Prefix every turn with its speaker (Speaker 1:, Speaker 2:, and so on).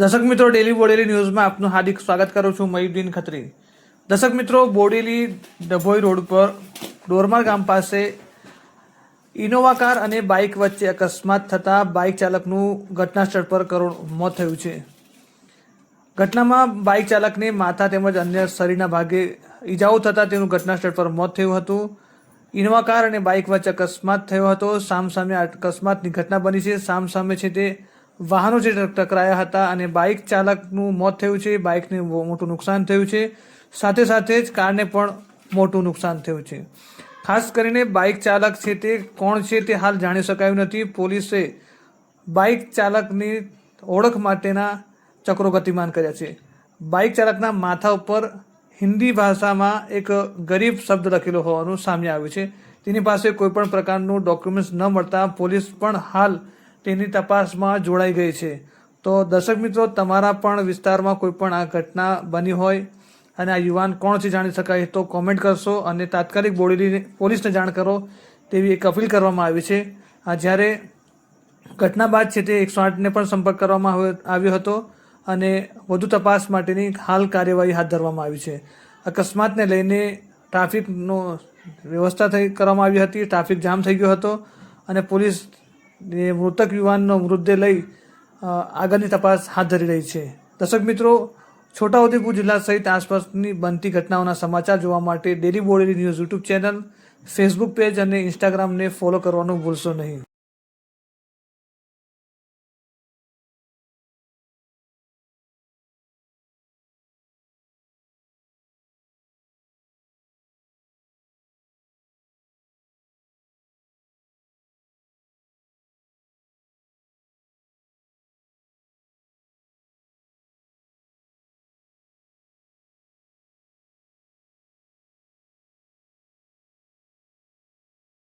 Speaker 1: દર્શક મિત્રો ડેલી બોડેલી ન્યૂઝમાં આપનું હાર્દિક સ્વાગત કરું છું મયુદ્દીન ખત્રી. દર્શક મિત્રો બોડેલી ડભોઈ રોડ પર ડોરમાર ગામ પાસે ઇનોવા કાર અને બાઇક વચ્ચે અકસ્માત થતાં બાઇક ચાલકનું ઘટના સ્થળ પર કરોડ મોત થયું છે. ઘટનામાં બાઇક ચાલકને માથા તેમજ અન્ય શરીરના ભાગે ઈજાઓ થતાં તેનું ઘટના સ્થળ પર મોત થયું હતું. ઇનોવા કાર અને બાઇક વચ્ચે અકસ્માત થયો હતો. સામસામે અકસ્માતની ઘટના બની છે. સામસામે છે તે વાહનો જે ટકરાયા હતા અને બાઇક ચાલકનું મોત થયું છે. બાઇકને મોટું નુકસાન થયું છે. સાથે સાથે જ કારને પણ મોટું નુકસાન થયું છે. ખાસ કરીને બાઇક ચાલક છે તે કોણ છે તે હાલ જાણી શકાયું નથી. પોલીસે બાઇક ચાલકની ઓળખ માટેના ચક્રો ગતિમાન કર્યા છે. બાઇક ચાલકના માથા ઉપર હિન્દી ભાષામાં એક ગરીબ શબ્દ લખેલો હોવાનું સામે આવ્યું છે. તેની પાસે કોઈપણ પ્રકારનું ડોક્યુમેન્ટ્સ ન મળતા પોલીસ પણ હાલ તેની તપાસમાં જોડાઈ ગઈ છે. તો દર્શક મિત્રો, તમારા પણ વિસ્તારમાં કોઈ પણ આ ઘટના બની હોય અને આ યુવાન કોણ છે જાણી શકાય તો કોમેન્ટ કરશો અને તાત્કાલિક બોડીની પોલીસને જાણ કરો તેવી એક અપીલ કરવામાં આવી છે. આ જ્યારે ઘટના બાદ છે તે એકસો આઠને પણ સંપર્ક કરવામાં આવ્યો- હતો અને વધુ તપાસ માટેની હાલ કાર્યવાહી હાથ ધરવામાં આવી છે. અકસ્માતને લઈને ટ્રાફિકનો વ્યવસ્થા થઈ કરવામાં આવી હતી, ટ્રાફિક જામ થઈ ગયો હતો અને પોલીસ એ મૃતક યુવાનનો મૃતદેહ લઈ આગળની તપાસ હાથ ધરી રહી છે. દર્શક મિત્રો, છોટાઉદેપુર જિલ્લા સહિત આસપાસની બનતી ઘટનાઓના સમાચાર જોવા માટે daily Bodeli news YouTube channel, Facebook page અને ઇન્સ્ટાગ્રામને ફોલો કરવાનું ભૂલશો નહીં.